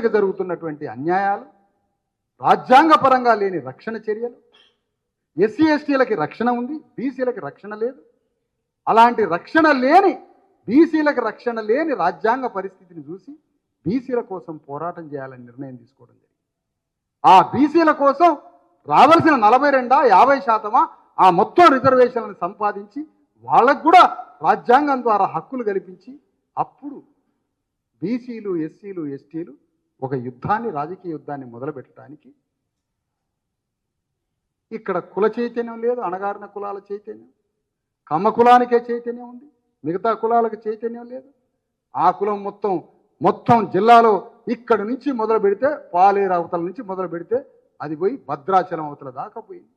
బీసీలకు జరుగుతున్నటువంటి అన్యాయాలు రాజ్యాంగపరంగా లేని రక్షణ చర్యలు ఎస్సీ ఎస్టీలకి రక్షణ ఉంది బీసీలకి రక్షణ లేదు. అలాంటి రక్షణ లేని బీసీలకు రక్షణ లేని రాజ్యాంగ పరిస్థితిని చూసి బీసీల కోసం పోరాటం చేయాలని నిర్ణయం తీసుకోవడం జరిగింది. ఆ బీసీల కోసం రావాల్సిన నలభై రెండా యాభై శాతమా ఆ మొత్తం రిజర్వేషన్లను సంపాదించి వాళ్ళకు కూడా రాజ్యాంగం ద్వారా హక్కులు కల్పించి అప్పుడు బీసీలు ఎస్సీలు ఎస్టీలు ఒక యుద్ధాన్ని రాజకీయ యుద్ధాన్ని మొదలుపెట్టడానికి ఇక్కడ కుల చైతన్యం లేదు అణగారిన కులాల చైతన్యం. కమ్మ కులానికే చైతన్యం ఉంది మిగతా కులాలకు చైతన్యం లేదు. ఆ కులం మొత్తం మొత్తం జిల్లాలో ఇక్కడ నుంచి మొదలు పెడితే పాలేరు అవతల నుంచి మొదలు పెడితే అది పోయి భద్రాచలం అవతల దాకా పోయింది.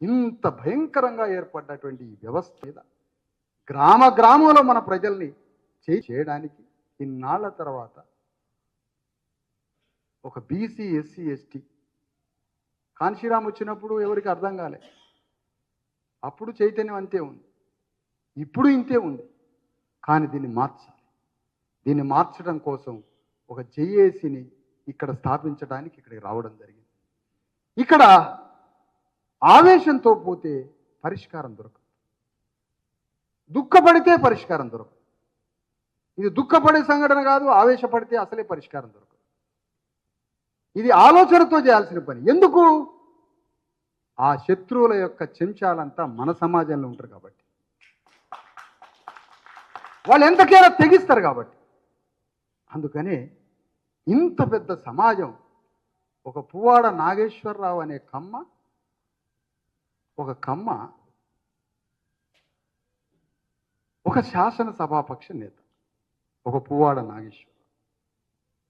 ఇంత భయంకరంగా ఏర్పడ్డటువంటి ఈ వ్యవస్థ మీద గ్రామ గ్రామంలో మన ప్రజల్ని చేయడానికి ఇన్నాళ్ళ తర్వాత ఒక బీసీ ఎస్సీ ఎస్టీ. కాన్షీరామ్ వచ్చినప్పుడు ఎవరికి అర్థం కాలే. అప్పుడు చైతన్యం అంతే ఉంది. ఇప్పుడు ఇంతే ఉంది. కానీ దీన్ని మార్చాలి. దీన్ని మార్చడం కోసం ఒక జేఏసీని ఇక్కడ స్థాపించడానికి ఇక్కడికి రావడం జరిగింది. ఇక్కడ ఆవేశంతో పోతే పరిష్కారం దొరకదు. దుఃఖపడితే పరిష్కారం దొరకదు. ఇది దుఃఖపడే సంఘటన కాదు ఆవేశపడితే అసలే పరిష్కారం దొరకదు. ఇది ఆలోచనతో చేయాల్సిన పని. ఎందుకు? ఆ శత్రువుల యొక్క చెంచాలంతా మన సమాజంలో ఉంటారు కాబట్టి. వాళ్ళు ఎంతకైనా తెగిస్తారు కాబట్టి. అందుకనే ఇంత పెద్ద సమాజం ఒక పువ్వాడ నాగేశ్వరరావు అనే కమ్మ ఒక కమ్మ ఒక శాసనసభాపక్ష నేత ఒక పువ్వాడ నాగేశ్వర్